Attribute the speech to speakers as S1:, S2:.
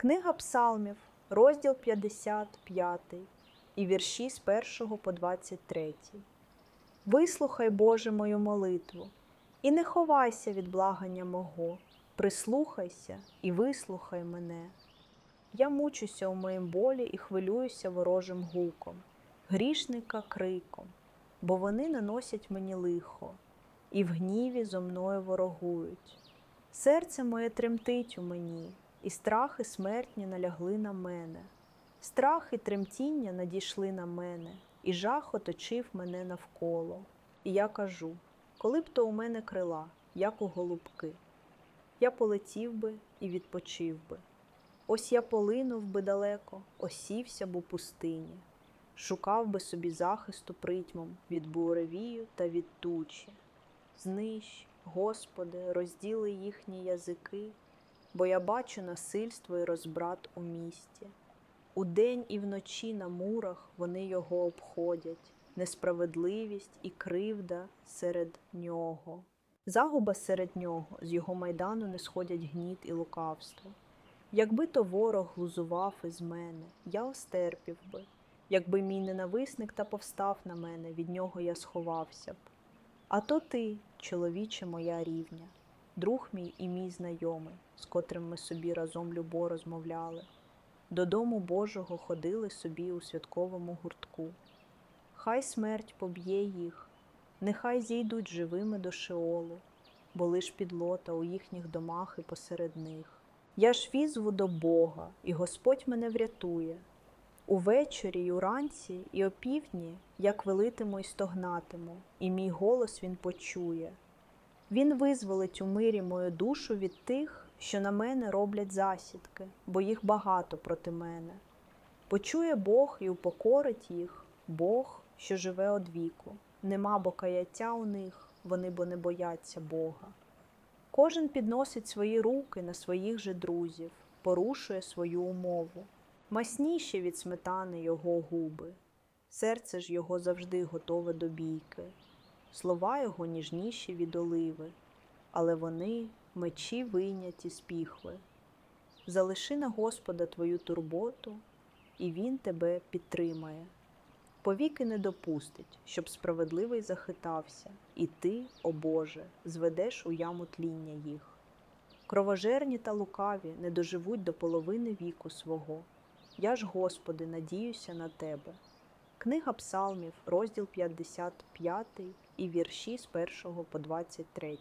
S1: Книга Псалмів, розділ 55 і вірші з 1 по 23. Вислухай, Боже, мою молитву, і не ховайся від благання мого, прислухайся і вислухай мене. Я мучуся у моїм болі і хвилююся ворожим гуком, грішника криком, бо вони наносять мені лихо, і в гніві зо мною ворогують. Серце моє тремтить у мені, і страхи смертні налягли на мене. Страх і тремтіння надійшли на мене, і жах оточив мене навколо. І я кажу: коли б то у мене крила, як у голубки, я полетів би і відпочив би. Ось я полинув би далеко, осівся б у пустині, шукав би собі захисту притьмом від буревію та від тучі. Знищ, Господи, розділи їхні язики, бо я бачу насильство і розбрат у місті. Удень і вночі на мурах вони його обходять, несправедливість і кривда серед нього. Загуба серед нього, з його майдану не сходять гніт і лукавство. Якби то ворог глузував із мене, я остерпів би, якби мій ненависник та повстав на мене, від нього я сховався б. А то ти, чоловіче моя рівня, друг мій і мій знайомий, з котрим ми собі разом любо розмовляли. Додому Божого ходили собі у святковому гуртку. Хай смерть поб'є їх, нехай зійдуть живими до Шеолу, бо лиш підлота у їхніх домах і посеред них. Я ж візву до Бога, і Господь мене врятує. Увечері й уранці і опівдні я квелитиму і стогнатиму, і мій голос він почує. Він визволить у мирі мою душу від тих, що на мене роблять засідки, бо їх багато проти мене. Почує Бог і упокорить їх, Бог, що живе одвіку. Нема бо каяття у них, вони бо не бояться Бога. Кожен підносить свої руки на своїх же друзів, порушує свою умову. Масніші від сметани його губи, серце ж його завжди готове до бійки, слова його ніжніші від оливи, але вони мечі вийняті з піхви. Залиши на Господа твою турботу, і Він тебе підтримає. Повіки не допустить, щоб справедливий захитався, і ти, о Боже, зведеш у яму тління їх. Кровожерні та лукаві не доживуть до половини віку свого. Я ж, Господи, надіюся на Тебе. Книга Псалмів, розділ 55 і вірші з 1 по 23.